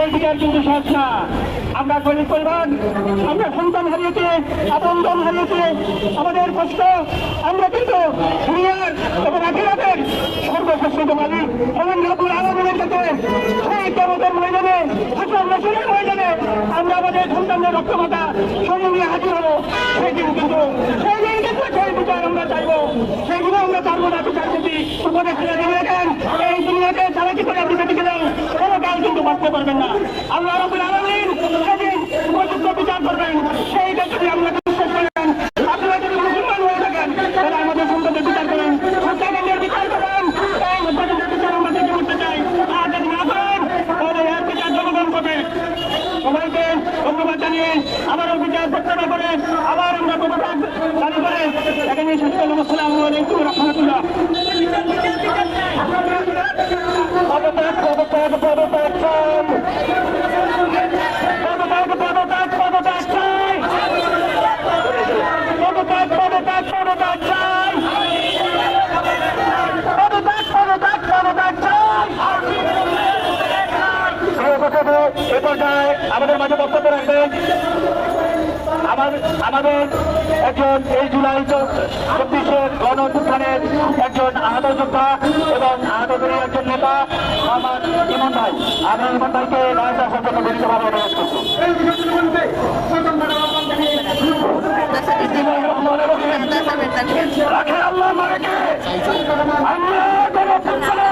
এই বিচার কিন্তু না আমরা সন্তান হারিয়েছি, আপন জন আমাদের কষ্ট, আমরা কিন্তু দুনিয়ার সর্বশ্রেষ্ঠ সেই ময়দানে ময়দানে আমরা আমাদের সন্তানদের রক্তমাতা শরীর নিয়ে হাজির হব। সেই দিন কিন্তু, সেই দিন কিন্তু সেই বিচার আমরা চাইব। সেইগুলো আমরা চাইব না বিচার যদি ফেলে দিয়ে রাখেন এই দুনিয়াতে চালাকি করে আপনি বাঁচতে পারবেন না। আল্লাহ রবুল আলমিন সেদিন উপযুক্ত বিচার করবেন সেইটা যদি আমরা করেন, আপনারা যদি মুসলমান হয়ে থাকেন, তাহলে আমাদের সন্তানদের বিচার করেন। সন্তানদের বিচার করেন। এই সন্তানদের বিচার আমরা করতে চাই। আর যদি না করেন, তাহলে এর বিচার জনগণ করবে। সবাইকে ধন্যবাদ জানিয়ে আবারও বিচার প্রত্যাশা করে আবার আমরা পদত্যাগ দাবি করে। এখানে শেষ আসসালামু আলাইকুম রহমতুল্লাহ। এ পর্যায়ে আমাদের মাঝে বক্তব্য রাখবেন। আমাদের একজন এই জুলাই চব্বিশের গণ অভ্যুত্থানের একজন আহত যোদ্ধা এবং আহতদের একজন নেতা আমার ইমন ভাই। আমি ইমন ভাইকে রায় আসার জন্য বিনীতভাবে অনুরোধ করছি। রাখে আল্লাহ মারাকে আমরা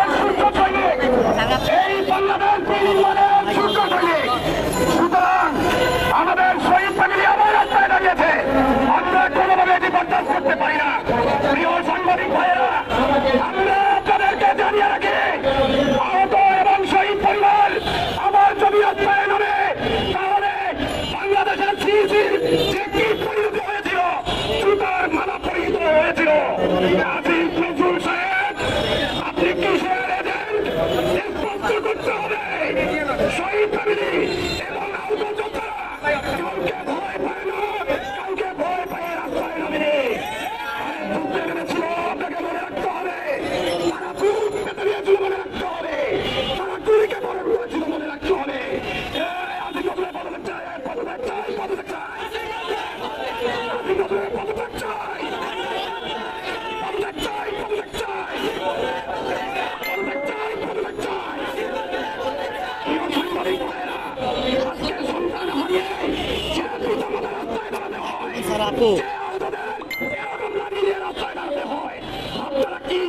Family হয়, আপনারা কি